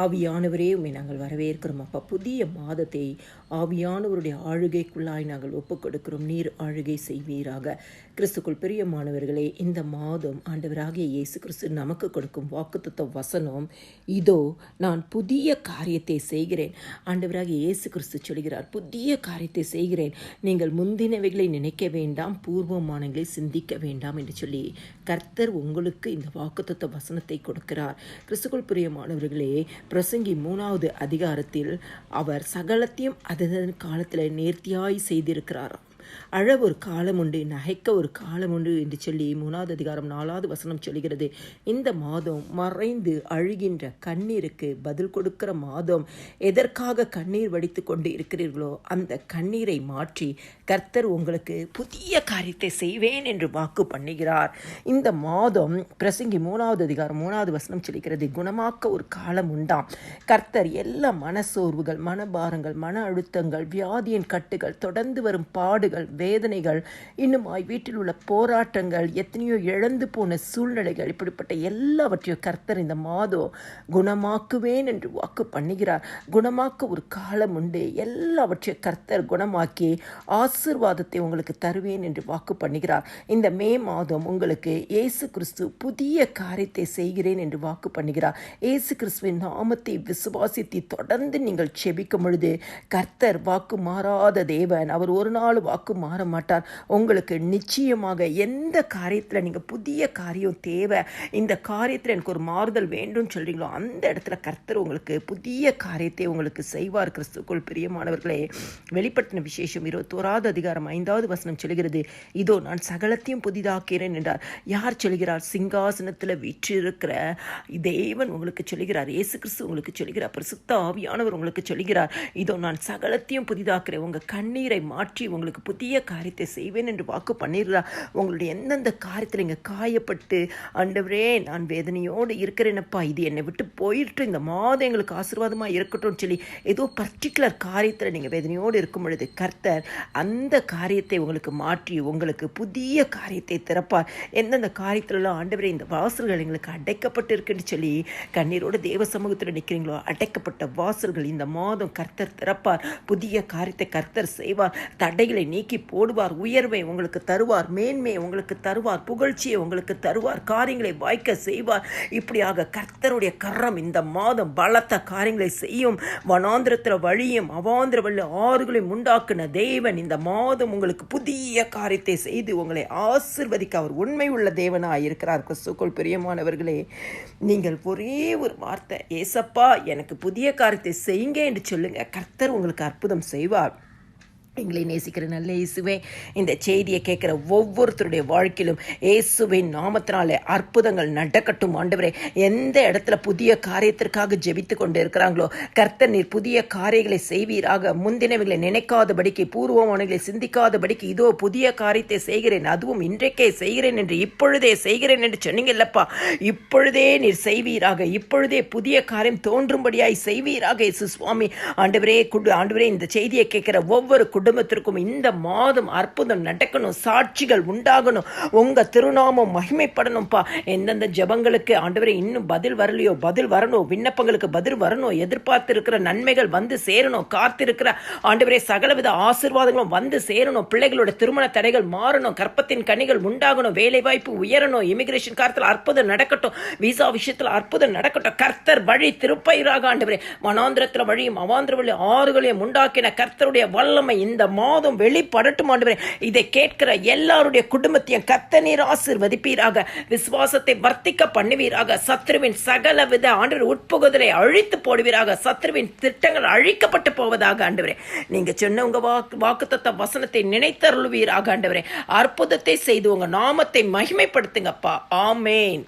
ஆவியானவரே உண்மை நாங்கள் வரவேற்கிறோம். அப்பா புதிய மாதத்தை ஆவியானவருடைய ஆளுகைக்குள்ளாய் நாங்கள் ஒப்புக் கொடுக்கிறோம் நீர் ஆளுகை செய்வீராக. கிறிஸ்துக்குள் பிரியமானவர்களே இந்த மாதம் ஆண்டவராகிய இயேசு கிறிஸ்து நமக்கு கொடுக்கும் வாக்குத்தத்த வசனம் இதோ நான் புதிய காரியத்தை செய்கிறேன். ஆண்டவராகிய இயேசு கிறிஸ்து சொல்கிறார் புதிய காரியத்தை செய்கிறேன். நீங்கள் முந்தினவைகளை நினைக்க வேண்டாம் பூர்வமானங்களை சிந்திக்க வேண்டாம் என்று சொல்லி கர்த்தர் உங்களுக்கு இந்த வாக்குத்தத்த வசனத்தை கொடுக்கிறார். கிறிஸ்துக்குள் பிரியமானவர்களே பிரசங்கி மூணாவது அதிகாரத்தில் அவர் சகலத்தையும் அதன் காலத்தில் நேர்த்தியாய் செய்திருக்கிறாராம். அழ ஒரு காலம் உண்டு நகைக்க ஒரு காலம் உண்டு என்று சொல்லி மூணாவது அதிகாரம் நாலாவது வசனம் சொல்கிறது இந்த மாதம் மறைந்து அழுகின்ற கண்ணீருக்கு பதில் கொடுக்கிற மாதம் எதற்காக கண்ணீர் வடித்து கொண்டு இருக்கிறீர்களோ அந்த கண்ணீரை மாற்றி கர்த்தர் உங்களுக்கு புதிய காரியத்தை செய்வேன் என்று வாக்கு பண்ணுகிறார். இந்த மாதம் பிரசங்கி மூணாவது அதிகாரம் மூணாவது வசனம் சொல்கிறது குணமாக்க ஒரு காலம் உண்டாம். கர்த்தர் எல்லா மனசோர்வுகள் மனபாரங்கள் மன அழுத்தங்கள் வியாதியின் கட்டுகள் தொடர்ந்து வரும் பாடுகள் வேதனைகள் இன்னுமாய் வீட்டில் உள்ள போராட்டங்கள் எத்தனையோ இழந்து போன சூழ்நிலைகள் இப்படிப்பட்ட எல்லாவற்றையும் கர்த்தர் இந்த மாதம் குணமாக்குவேன் என்று வாக்கு பண்ணுகிறார். குணமாக்க ஒரு காலம் உண்டு. எல்லாவற்றையும் கர்த்தர் குணமாக்கி ஆசிர்வாதத்தை உங்களுக்கு தருவேன் என்று வாக்கு பண்ணுகிறார். இந்த மே மாதம் உங்களுக்கு இயேசு கிறிஸ்து புதிய காரியத்தை செய்கிறேன் என்று வாக்கு பண்ணுகிறார். இயேசு கிறிஸ்துவின் நாமத்தை விசுவாசித்து தொடர்ந்து நீங்கள் செபிக்கும் பொழுது கர்த்தர் வாக்கு மாறாத தேவன். அவர் ஒரு நாள் வாக்கு மாற மாட்டார். உங்களுக்கு நிச்சயமாக எந்த காரியத்தில் நீங்கள் புதிய காரியம் தேவை இந்த காரியத்தில் எனக்கு ஒரு மாறுதல் வேண்டும் சொல்கிறீங்களோ அந்த இடத்துல கர்த்தர் உங்களுக்கு புதிய காரியத்தை உங்களுக்கு செய்வார். கிறிஸ்துக்குள் பிரியமானவர்களே வெளிப்பட்டின விசேஷம் இருபத்தோராவது அதிகாரம் ஐந்தாவது வசனம் சொல்கிறது இதோ நான் சகலத்தையும் புதிதாக்கிறேன் என்றார். யார் சொல்கிறார்? சிங்காசனத்தில் வீற்றிருக்கிற தேவன் உங்களுக்கு சொல்கிறார் இயேசு கிறிஸ்து உங்களுக்கு சொல்கிறார் பிரசுத்த ஆவியானவர் உங்களுக்கு சொல்கிறார் இதோ நான் சகலத்தையும் புதிதாக்கிறேன். உங்கள் கண்ணீரை மாற்றி உங்களுக்கு புதிய காரியத்தை செய்வேன் என்று வாக்கு பண்ணிடுறா. உங்களுடைய எந்தெந்த காரியத்தில் இங்கே காயப்பட்டு ஆண்டவரே நான் வேதனையோடு இருக்கிறேனப்பா இது என்னை விட்டு போயிட்டு இந்த மாதம் எங்களுக்கு ஆசீர்வாதமாக இருக்கட்டும்னு சொல்லி ஏதோ பர்டிகுலர் காரியத்தில் நீங்கள் வேதனையோடு இருக்கும் பொழுது கர்த்தர் அந்த காரியத்தை உங்களுக்கு மாற்றி உங்களுக்கு புதிய காரியத்தை திறப்பார். எந்தெந்த காரியத்திலலாம் ஆண்டவரே இந்த வாசல்கள் எங்களுக்கு அடைக்கப்பட்டு இருக்குன்னு சொல்லி கண்ணீரோடு தேவ சமூகத்தில் நிற்கிறீங்களோ அடைக்கப்பட்ட வாசல்கள் இந்த மாதம் கர்த்தர் திறப்பார். புதிய காரியத்தை கர்த்தர் செய்வார். தடைகளை நீக்கி போடுவார் உயர்வை உங்களுக்கு தருவார் மேன்மையை உங்களுக்கு தருவார் புகழ்ச்சியை உங்களுக்கு தருவார் காரியங்களை வாய்க்க செய்வார். இப்படியாக கர்த்தருடைய கரம் இந்த மாதம் பலத்த காரியங்களை செய்யும். வனாந்திரத்தில் வழியும் அவாந்திர வழி ஆறுகளையும் உண்டாக்குன தேவன் இந்த மாதம் உங்களுக்கு புதிய காரியத்தை செய்து உங்களை ஆசிர்வதிக்க அவர் உண்மை உள்ள தேவனாக இருக்கிறார். கிறிஸ்துக்குள் பிரியமானவர்களே நீங்கள் ஒரே ஒரு வார்த்தை ஏசப்பா எனக்கு புதிய காரியத்தை செய்யுங்க என்று சொல்லுங்க. கர்த்தர் உங்களுக்கு அற்புதம் செய்வார். எங்களை நேசிக்கிற நல்ல இயேசுவே இந்த செய்தியை கேட்குற ஒவ்வொருத்தருடைய வாழ்க்கையிலும் இயேசுவின் நாமத்தினாலே அற்புதங்கள் நடக்கட்டும் ஆண்டவரே. எந்த இடத்துல புதிய காரியத்திற்காக ஜெபித்து கொண்டு இருக்கிறாங்களோ கர்த்தர் நீர் புதிய காரியங்களை செய்வீராக. முந்தினவைகளை நினைக்காதபடிக்கு பூர்வமானவர்களை சிந்திக்காதபடிக்கு இதோ புதிய காரியத்தை செய்கிறேன் அதுவும் இன்றைக்கே செய்கிறேன் என்று இப்பொழுதே செய்கிறேன் என்று சொன்னீங்கல்லப்பா இப்பொழுதே நீர் செய்வீராக. இப்பொழுதே புதிய காரியம் தோன்றும்படியாய் செய்வீராக இயேசு சுவாமி. ஆண்டவரே குடு ஆண்டவரே இந்த செய்தியை கேட்கிற ஒவ்வொரு குடும்ப குடும்பத்திற்கும் இந்த மாதம் அற்புதம் நடக்கணும் சாட்சிகள் உண்டாகணும். உங்க திருநாமம் மகிமைப்படணும்ப்பா எந்தெந்த ஜபங்களுக்கு ஆண்டவரே இன்னும் பதில் வரலையோ பதில் வரணும் விண்ணப்பங்களுக்கு பதில் வரணும் எதிர்பார்த்து இருக்கிற நன்மைகள் வந்து சேரணும் காத்திருக்கிற ஆண்டவரே சகலவித ஆசிர்வாதங்களும் வந்து சேரணும் பிள்ளைகளோட திருமண தடைகள் மாறணும் கற்பத்தின் கனிகள் உண்டாகணும் வேலை வாய்ப்பு உயரணும் இமிகிரேஷன் காலத்தில் அற்புதம் நடக்கட்டும் விசா விஷயத்தில் அற்புதம் நடக்கட்டும் கர்த்தர் வழி திருப்பயிராக ஆண்டவரே. மனாந்திரத்தில் வழியும் அவாந்திர வழி ஆறுகளையும் உண்டாக்கின கர்த்தருடைய வல்லமை இந்த இந்த மாதம் வெளிப்படட்டும் ஆண்டவரே. இதை கேட்கிற எல்லாருடைய குடும்பத்தையும் கத்த நீர் ஆசிர்வதிப்பீராக. விசுவாசத்தை வர்த்திக்க பண்ணுவீராக. சத்ருவின் சகல வித ஆண்டு உட்புகுதலை அழித்து போடுவீராக. சத்ருவின் திட்டங்கள் அழிக்கப்பட்டு போவதாக ஆண்டவரே. நீங்க சொன்ன உங்க வாக்கு வாக்குத்தத்த வசனத்தை நினைத்தருள்வீராக ஆண்டவரே. அற்புதத்தை செய்து உங்க நாமத்தை மகிமைப்படுத்துங்கப்பா. ஆமேன்.